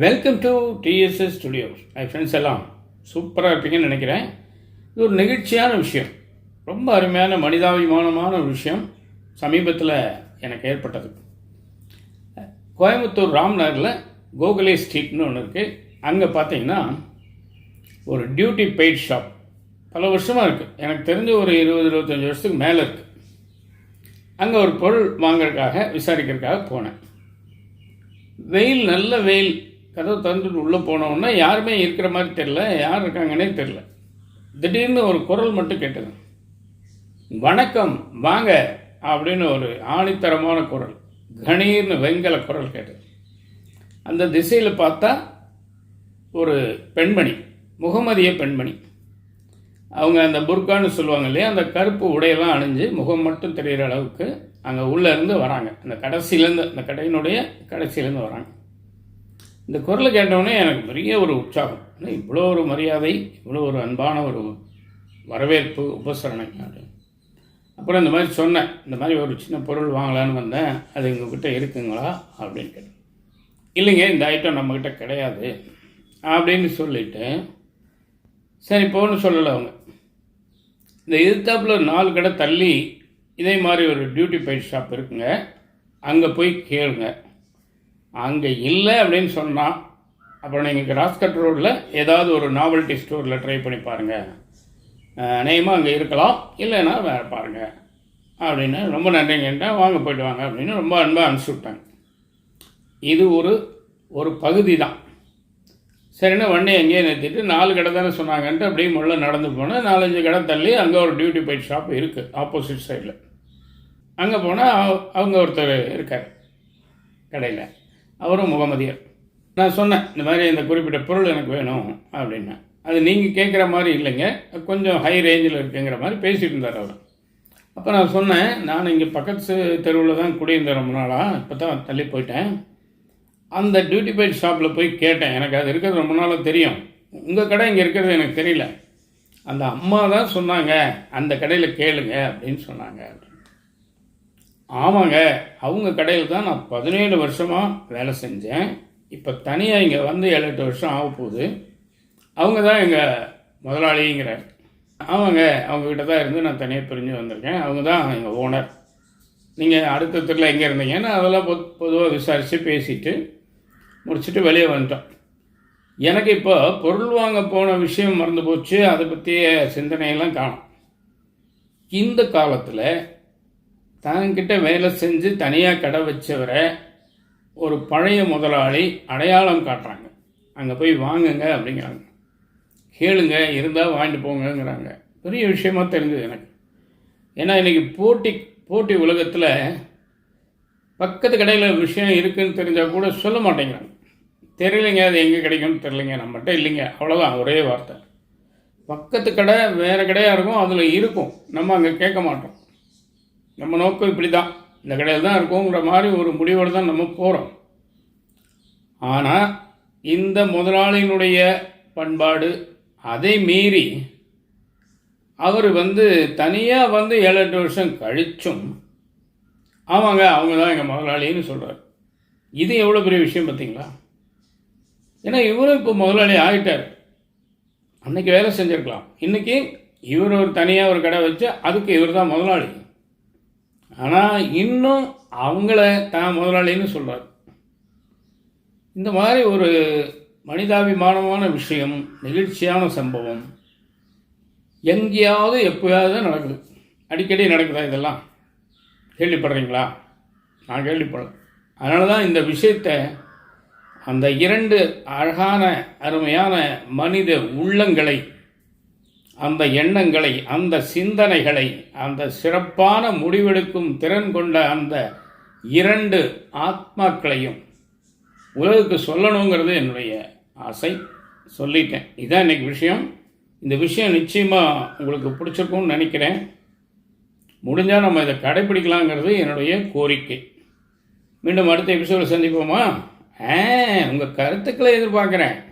Welcome to DSS studios hi friends எல்லாம் சூப்பராக இருப்பீங்கன்னு நினைக்கிறேன். இது ஒரு நெகிழ்ச்சியான விஷயம். ரொம்ப அருமையான மனிதாபிமானமான ஒரு விஷயம். சமீபத்தில் எனக்கு ஏற்பட்டது. கோயம்புத்தூர் ராம்நகரில் கோகுலே ஸ்ட்ரீட்னு ஒன்று இருக்குது அங்கே பார்த்தீங்கன்னா ஒரு டியூட்டி பெய்ட் ஷாப். பல வருஷமாக இருக்குது எனக்கு தெரிஞ்ச ஒரு இருபது இருபத்தஞ்சி வருஷத்துக்கு மேலே இருக்குது அங்கே ஒரு பொருள் வாங்குறதுக்காக விசாரிக்கிறதுக்காக போனேன். வெயில் நல்ல வெயில். கதவு திறந்துட்டு உள்ளே போனோன்னா யாருமே இருக்கிற மாதிரி தெரில யார் இருக்காங்கன்னே தெரில திடீர்னு ஒரு குரல் மட்டும் கேட்டது. வணக்கம் வாங்க அப்படின்னு ஒரு ஆணித்தரமான குரல் கணீர்னு வெங்கல குரல் கேட்டது. அந்த திசையில் பார்த்தா ஒரு பெண்மணி முகமதிய பெண்மணி. அவங்க அந்த புர்கான்னு சொல்லுவாங்க இல்லையா அந்த கருப்பு உடையெல்லாம் அணிஞ்சு முகம் மட்டும் தெரிகிற அளவுக்கு அங்கே உள்ளேருந்து வராங்க. அந்த கடைசியிலேருந்து அந்த கடையினுடைய கடைசியிலேருந்து வராங்க. இந்த குரலை கேட்டவுடனே எனக்கு பெரிய ஒரு உற்சாகம். ஏன்னா இவ்வளோ ஒரு மரியாதை இவ்வளோ ஒரு அன்பான ஒரு வரவேற்பு உபசரணை அப்புறம் இந்த மாதிரி சொன்னேன். இந்த மாதிரி ஒரு சின்ன பொருள் வாங்கலான்னு வந்தேன். அது உங்ககிட்ட இருக்குங்களா? அப்படின்னு கேட்டேன். இல்லைங்க இந்த ஐட்டம் நம்மக்கிட்ட கிடையாது. அப்படின்னு சொல்லிட்டு சரி போகணும்னு சொல்லலை அவங்க. இந்த எதிர்த்தாப்பில் நாலு கடை தள்ளி இதே மாதிரி ஒரு டியூட்டி பெய்ட் ஷாப் இருக்குங்க. அங்கே போய் கேளுங்க. அங்கே இல்லை அப்படின்னு சொன்னால் அப்புறம் நீங்கள் கிராஸ்கட் ரோட்டில் ஏதாவது ஒரு நாவல்ட்டி ஸ்டோரில் ட்ரை பண்ணி பாருங்கள் நேயமாக அங்கே இருக்கலாம். இல்லைன்னா வேறு பாருங்கள் அப்படின்னு ரொம்ப நன்றிங்கன்ட்டேன் வாங்க போயிட்டு வாங்க அப்படின்னு ரொம்ப அன்பாக அனுப்பிச்சி விட்டாங்க. இது ஒரு ஒரு பகுதி தான் சரின்னு வண்டி எங்கேயே நிறுத்திட்டு நாலு கடை தானே சொன்னாங்கன்ட்டு அப்படியே முள்ள நடந்து போனேன் நாலஞ்சு கடை தள்ளி அங்கே ஒரு டியூட்டி பைட் ஷாப் இருக்குது ஆப்போசிட் சைடில் அங்கே போனால் அவங்க ஒருத்தர் இருக்கார் கடையில். அவரும் முகமதியர். நான் சொன்னேன் இந்த மாதிரி இந்த குறிப்பிட்ட பொருள் எனக்கு வேணும் அப்படின்னா. அது நீங்கள் கேட்குற மாதிரி இல்லைங்க கொஞ்சம் ஹை ரேஞ்சில் இருக்குங்கிற மாதிரி பேசிகிட்டு இருந்தார் அவர். அப்போ நான் சொன்னேன் நான் இங்கே பக்கத்து தெருவில் தான் குடியிருந்தேன் ரொம்ப நாளாக இப்போ தான் தள்ளி போயிட்டேன். அந்த டியூட்டி பைட் ஷாப்பில் போய் கேட்டேன் எனக்கு அது இருக்கிறது ரொம்ப நாளாக தெரியும். உங்கள் கடை இங்கே இருக்கிறது எனக்கு தெரியல. அந்த அம்மா தான் சொன்னாங்க அந்த கடையில் கேளுங்க அப்படின்னு சொன்னாங்க. ஆமாங்க அவங்க கடையில் தான் நான் பதினேழு வருஷமாக வேலை செஞ்சேன். இப்போ தனியாக இங்கே வந்து ஏழு எட்டு வருஷம் ஆக போகுது. அவங்க தான் எங்கள் முதலாளிங்கிறார் ஆமாங்க அவங்கக்கிட்ட தான் இருந்து நான் தனியாக பிரிஞ்சு வந்திருக்கேன். அவங்க தான் எங்கள் ஓனர். நீங்கள் அடுத்த தெருவில் எங்கே இருந்தீங்கன்னு அதெல்லாம் பொ பொதுவாக விசாரித்து பேசிட்டு முடிச்சுட்டு வெளியே வந்துட்டோம். எனக்கு இப்போ பொருள் வாங்க போன விஷயம் மறந்து போச்சு. அதை பற்றிய சிந்தனையெல்லாம் காணும். இந்த காலத்தில் தன்கிட்ட வேலை செஞ்சு தனியாக கடை வச்சவரை ஒரு பழைய முதலாளி அடையாளம் காட்டுறாங்க. அங்கே போய் வாங்குங்க அப்படிங்கிறாங்க. கேளுங்க இருந்தால் வாங்கிட்டு போங்கங்கிறாங்க. பெரிய விஷயமா தெரிஞ்சது எனக்கு. ஏன்னா இன்றைக்கி போட்டி போட்டி உலகத்தில் பக்கத்து கடையில் விஷயம் இருக்குதுன்னு தெரிஞ்சால் கூட சொல்ல மாட்டேங்கிறாங்க. தெரியலைங்க அது எங்கே கிடைக்கும்னு தெரியலைங்க நம்மகிட்ட இல்லைங்க அவ்வளோதான் ஒரே வார்த்தை. பக்கத்து கடை வேறு கடையாக இருக்கும் அதில் இருக்கும். நம்ம அங்கே கேட்க மாட்டோம். நம்ம நோக்கம் இப்படி தான் இந்த கடையில் தான் இருக்கோங்கிற மாதிரி ஒரு முடிவோடு தான் நம்ம போகிறோம் ஆனால் இந்த முதலாளியினுடைய பண்பாடு அதை மீறி அவர் வந்து தனியாக வந்து ஏழு எட்டு வருஷம் கழிச்சும் ஆமாங்க அவங்க தான் எங்கள் முதலாளின்னு சொல்கிறார் இது எவ்வளோ பெரிய விஷயம் பார்த்தீங்களா? ஏன்னா இவரும் இப்போ முதலாளி ஆகிட்டார் அன்னைக்கு வேலை செஞ்சுருக்கலாம். இன்றைக்கி இவர் ஒரு தனியாக ஒரு கடை வச்சு அதுக்கு இவர் தான் முதலாளி. ஆனால் இன்னும் அவங்கள தான் முதலாளின்னு சொல்கிறார் இந்த மாதிரி ஒரு மனிதாபிமானமான விஷயம் நெகிழ்ச்சியான சம்பவம் எங்கேயாவது எப்போயாவது நடக்குது. அடிக்கடி நடக்குதா இதெல்லாம்? கேள்விப்படுறீங்களா? நான் கேள்விப்படுறேன் அதனால தான் இந்த விஷயத்தை அந்த இரண்டு அழகான அருமையான மனித உள்ளங்களை அந்த எண்ணங்களை அந்த சிந்தனைகளை அந்த சிறப்பான முடிவெடுக்கும் திறன் கொண்ட அந்த இரண்டு ஆத்மாக்களையும் உலகுக்கு சொல்லணுங்கிறது என்னுடைய ஆசை. சொல்லிட்டேன். இதான் இன்றைக்கி விஷயம். இந்த விஷயம் நிச்சயமாக உங்களுக்கு பிடிச்சிருக்கும்னு நினைக்கிறேன். முடிஞ்சால் நம்ம இதை கடைப்பிடிக்கலாங்கிறது என்னுடைய கோரிக்கை. மீண்டும் அடுத்த எபிசோடு சந்திப்போமா? ஆ உங்கள் கருத்துக்களை எதிர்பார்க்குறேன்.